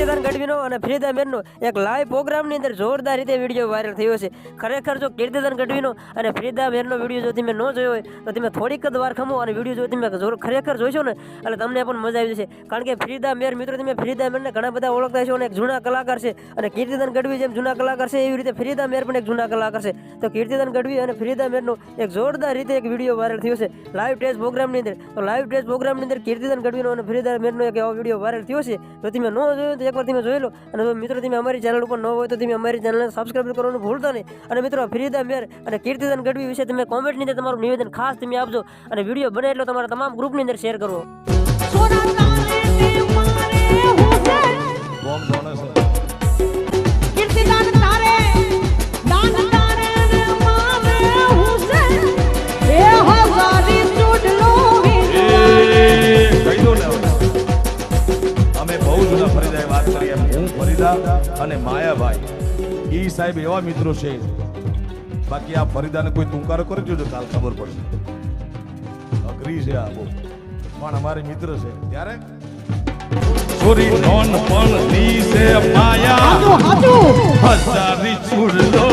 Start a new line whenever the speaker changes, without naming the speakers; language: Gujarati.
કીર્તિદાન ગઢવીનો અને ફ્રીદા મેરનો એક લાઈવ પ્રોગ્રામની અંદર જોરદાર રીતે વીડિયો વાયરલ થયો છે. ખરેખર જો કીર્તિદાન ગઢવીનો અને ફ્રીદા મેરનો વીડિયો જો તમે ન જોયો હોય, તો તમે થોડીક જ વાર ખમો અને વીડિયો જો તમે ખરેખર જોઈશો ને, એટલે તમને પણ મજા આવી જશે. કારણ કે ફ્રીદા મેર મિત્રો, તમે ફ્રીદા મેરને ઘણા બધા ઓળખતા છો અને એક જૂના કલાકાર છે. અને કીર્તિદાન ગઢવી જેમ જૂના કલાકાર છે, એવી રીતે ફ્રીદા મેર પણ એક જૂના કલાકાર છે. તો કીર્તિદાન ગઢવી અને ફ્રીદા મેરનો એક જોરદાર રીતે એક વીડિયો વાયરલ થયો છે. લાઈવ ટેસ્ટ પ્રોગ્રામની અંદર, તો લાઈવ ટેસ્ટ પ્રોગ્રામની અંદર કીર્તિદાન ગઢવીનો અને ફરીદા મેરનો એક એવો વીડિયો વાયરલ થયો છે. તો તમે ન જોયો તો એકવાર તમે જોઈ લો અને જો મિત્રો તમે અમારી ચેનલ ઉપર ન હોય તો તમે અમારી ચેનલને સબસ્ક્રાઈબ કરવાનું ભૂલતા નહીં. અને મિત્રો ફ્રીદા મેર અને કીર્તિદાન ગઢવી વિશે તમે કોમેન્ટની અંદર તમારું નિવેદન ખાસ તમે આપજો. અને વીડિયો બને એટલો તમારા તમામ ગ્રુપની અંદર શેર કરવો
ફરીદાએ વાત કરી એમ. હું ફરીદા અને માયાભાઈ. એ સાહેબ એવા મિત્રો છે. બાકી આ ફરીદાને કોઈ તુંકારો કરી જોજો કાલ ખબર પડશે. અઘરી છે આ બહુ. પણ અમારે મિત્ર છે. ત્યારે? છોરી નોન પણ ની છે માયા. હજારી ચૂડલો